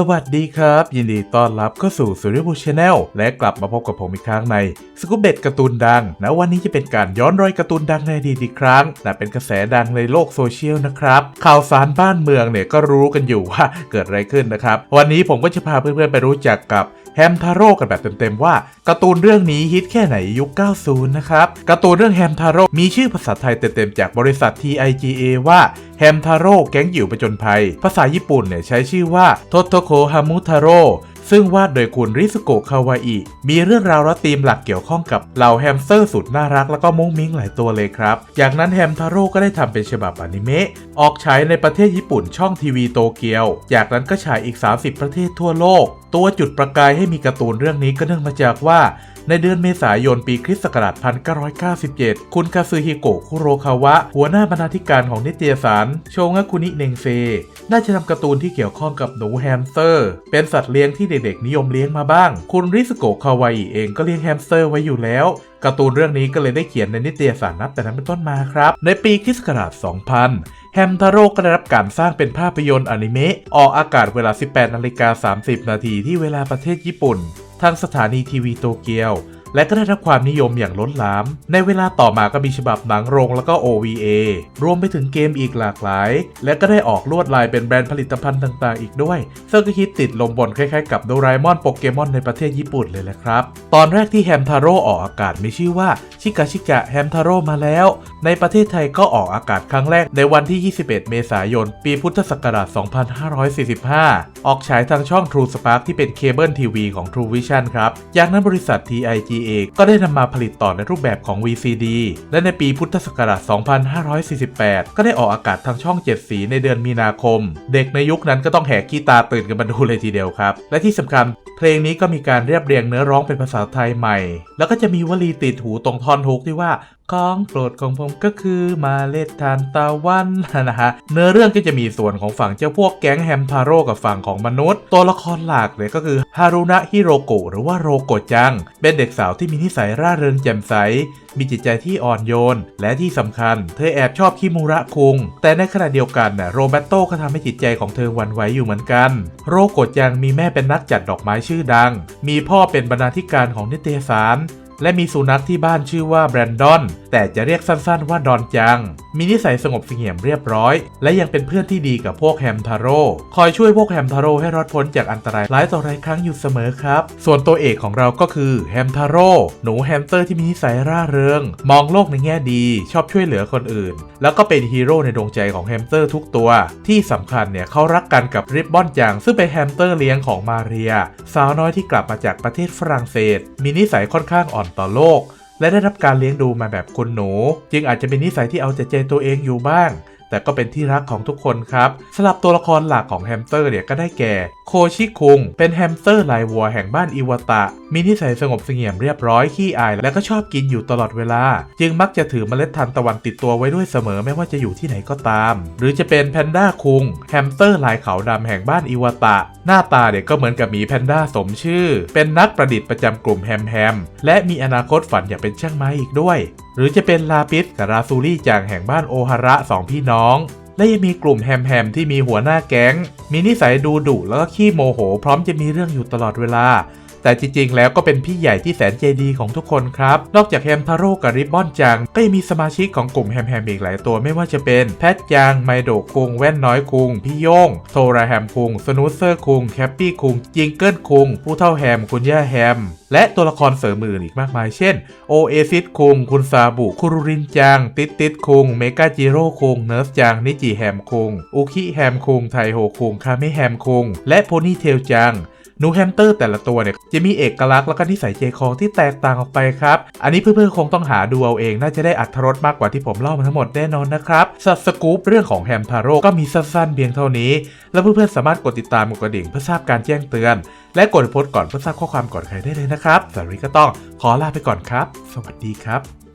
สวัสดีครับ ยินดีต้อนรับเข้าสู่สุริบูชแนลและกลับมาพบกับผมอีกครั้งในสกู๊ปเด็ดการ์ตูนดังนะวันนี้จะเป็นการย้อนรอยการ์ตูนดังในอดีตอีกครั้งแต่เป็นกระแสดังในโลกโซเชียลนะครับ ข่าวสารบ้านเมืองเนี่ยก็รู้กันอยู่ว่าเกิดอะไรขึ้นนะครับ วันนี้ผมก็จะพาเพื่อนๆไปรู้จักกับ แฮมทาโร่กันแบบเต็มๆว่าการ์ตูนเรื่องนี้ฮิตแค่ไหนยุค 90 นะครับการ์ตูนเรื่องแฮมทาโร่มีชื่อภาษาไทยเต็มๆจากบริษัท TIGA ว่าแฮมทาโร่แก๊งหยิวประจนภัย ภาษาญี่ปุ่นเนี่ยใช้ชื่อว่าโทโตโคฮามุทาโร่ ซึ่งวาดโดยคุณริสโกะคาวาอิมีเรื่องราวและธีมหลักเกี่ยวข้องกับเหล่าแฮมสเตอร์สุดน่ารักแล้วก็มุ้งมิ้งหลายตัวเลยครับ จากนั้นแฮมทาโร่ก็ได้ทำเป็นฉบับอนิเมะออกฉายในประเทศญี่ปุ่นช่องทีวีโตเกียว จากนั้นก็ฉายอีก 30 ประเทศทั่วโลก ตัวจุดประกายให้มีการ์ตูนเรื่องนี้ก็เนื่องมาจากว่า ในเดือนเมษายนปีคริสต์ศักราช 1997 คุณคาซึฮิโกะคุโรคาวะ หัวหน้าบรรณาธิการของนิตยสาร โชงะคุนิเนงเซ ได้จะทำการ์ตูนที่เกี่ยวข้องกับหนูแฮมสเตอร์ เป็นสัตว์เลี้ยงที่เด็กๆนิยมเลี้ยงมาบ้าง คุณริสโกะคาวาอิเองก็เลี้ยงแฮมสเตอร์ไว้อยู่แล้วการ์ตูนเรื่องนี้ก็เลยได้เขียนในนิตยสารนับแต่นั้นเป็นต้นมาครับ ในปีคริสต์ศักราช2000 แฮมทาโร่ก็ได้รับการสร้างเป็นภาพยนตร์อนิเมะออกอากาศเวลา 18นาฬิกา30 นาทีที่เวลาประเทศญี่ปุ่น ทางสถานีทีวีโตเกียว และก็ได้รับความนิยมอย่างล้นหลาม ในเวลาต่อมาก็มีฉบับหนังโรงแล้วก็ OVA รวมไปถึงเกมอีกหลากหลาย และก็ได้ออกลวดลายเป็นแบรนด์ผลิตภัณฑ์ต่างๆ อีกด้วยซึ่งก็ฮิตติดลมบนคล้ายๆกับโดราเอมอนโปเกมอนในประเทศญี่ปุ่นเลยแหละครับ ตอนแรกที่แฮมทาโร่ออกอากาศมีชื่อว่าชิกาชิกะแฮมทาโร่มาแล้ว ในประเทศไทยก็ออกอากาศครั้งแรกในวันที่ 21 เมษายน ปีพุทธศักราช 2545 ออกฉายทางช่อง True Spark ที่เป็นเคเบิลทีวีของ True Vision ครับจากนั้นบริษัท TIGA ก็ได้นำมาผลิตต่อในรูปแบบของ VCD และในปีพุทธศักราช 2548 ก็ได้ออกอากาศทางช่อง 7 สีในเดือนมีนาคม เด็กในยุคนั้นก็ต้องแหกขี้ตาตื่นกันมาดูเลยทีเดียวครับ และที่สำคัญเพลงนี้ก็มีการเรียบเรียงเนื้อร้องเป็นภาษาไทยใหม่ แล้วก็จะมีวลีติดหูตรงท่อนฮุกที่ว่าของโปรดของผมก็คือมาเล็ดทานตะวันนะฮะเนื้อเรื่องก็จะมีส่วนของฝั่งเจ้าพวกแก๊งแฮมพาโร่กับฝั่งของมนุษย์ ตัวละครหลักเลยก็คือฮารุนะฮิโรโกะหรือว่าโรโกะจัง เป็นเด็กสาวที่มีนิสัยร่าเริงแจ่มใส มีจิตใจที่อ่อนโยน และที่สำคัญ เธอแอบชอบคิมูระคุง แต่ในขณะเดียวกันน่ะโรเบตโต้ก็ทำให้จิตใจของเธอวั่นไหวอยู่เหมือนกัน โรโกะยังมีแม่เป็นนักจัดดอกไม้ชื่อดัง มีพ่อเป็นบรรณาธิการของนิตยสาร และมีสุนัขที่บ้านชื่อว่าแบรนดอน แต่จะเรียกสั้นๆว่าดอนจัง มีนิสัยสงบเสงี่ยมเรียบร้อย และยังเป็นเพื่อนที่ดีกับพวกแฮมทาโร่คอยช่วยพวกแฮมทาโร่ให้รอดพ้นจากอันตรายหลายต่อหลายครั้งอยู่เสมอครับ ส่วนตัวเอกของเราก็คือแฮมทาโร่หนูแฮมสเตอร์ที่มีนิสัยร่าเริง มองโลกในแง่ดี ชอบช่วยเหลือคนอื่น แล้วก็เป็นฮีโร่ในดวงใจของแฮมสเตอร์ทุกตัว ที่สำคัญเนี่ยเขารักกันกับริบบอนจังซึ่งเป็นแฮมสเตอร์เลี้ยงของมาเรีย สาวน้อยที่กลับมาจากประเทศฝรั่งเศส มีนิสัยค่อนข้างอ่อนต่อโลก และได้รับการเลี้ยงดูมาแบบคุณหนู จึงอาจจะเป็นนิสัยที่เอาแต่ใจตัวเองอยู่บ้าง แต่ก็เป็นที่รักของทุกคนครับสลับตัวละครหลักของแฮมสเตอร์เนี่ยก็ได้แก่ โคชิคุง เป็นแฮมสเตอร์ลายวัวแห่งบ้านอิวตะ มีนิสัยสงบเสงี่ยมเรียบร้อยขี้อาย และก็ชอบกินอยู่ตลอดเวลา จึงมักจะถือเมล็ดทานตะวันติดตัวไว้ด้วยเสมอไม่ว่าจะอยู่ที่ไหนก็ตาม หรือจะเป็นแพนด้าคุงแฮมสเตอร์ลายขาวดำแห่งบ้านอิวตะ หน้าตาเนี่ยก็เหมือนกับหมีแพนด้าสมชื่อ เป็นนักประดิษฐ์ประจำกลุ่มแฮมแฮมและมีอนาคตฝันอยากเป็นช่างไม้อีกด้วย หรือจะเป็นลาปิสกับราซูรี่จากแห่งบ้านโอฮาระสองพี่น้อง และยังมีกลุ่มแฮมแฮมที่มีหัวหน้าแก๊ง มีนิสัยดูดุแล้วก็ขี้โมโห พร้อมจะมีเรื่องอยู่ตลอดเวลา แต่จริงๆ แล้วก็เป็นพี่ใหญ่ที่แสนใจดีของทุกคนครับ นอกจากแฮมทาโร่กับริบบอนจัง ก็ยังมีสมาชิกของกลุ่มแฮมแฮมอีกหลายตัวไม่ว่าจะเป็นแพทจัง ไมโดคุง แว่นน้อยคุง พี่โยง โทราแฮมคุง สนูเซอร์คุง แคปปี้คุง จิงเกิลคุง ผู้เท่าแฮม คุณย่าแฮม และตัวละครเสริมอื่นอีกมากมายเช่น โอเอซิสคุง คุณซาบุ คุรุรินจัง ติดติดคุง เมกาจิโร่คุง เนิร์สจัง นิจิแฮมคุง อุคิแฮมคุง ไทโฮคุง คาเมแฮมคุง และโพนี่เทลจัง นูแฮมเตอร์แต่ละตัวเนี่ยจะมีเอกลักษณ์และก็นิสัยใจคอที่แตกต่างออกไปครับ อันนี้เพื่อนๆคงต้องหาดูเอาเอง น่าจะได้อัธรสมากกว่าที่ผมเล่ามาทั้งหมดแน่นอนนะครับสัตสกู๊ปเรื่องของแฮมทาโร่ก็มีสั้นๆเพียงเท่านี้ แล้วเพื่อนๆสามารถกดติดตามกดกระดิ่งเพื่อทราบการแจ้งเตือน และกดโพสต์ก่อนเพื่อทราบข้อความก่อนใครได้เลยนะครับสำหรับวันนี้ก็ต้องขอลาไปก่อนครับ สวัสดีครับ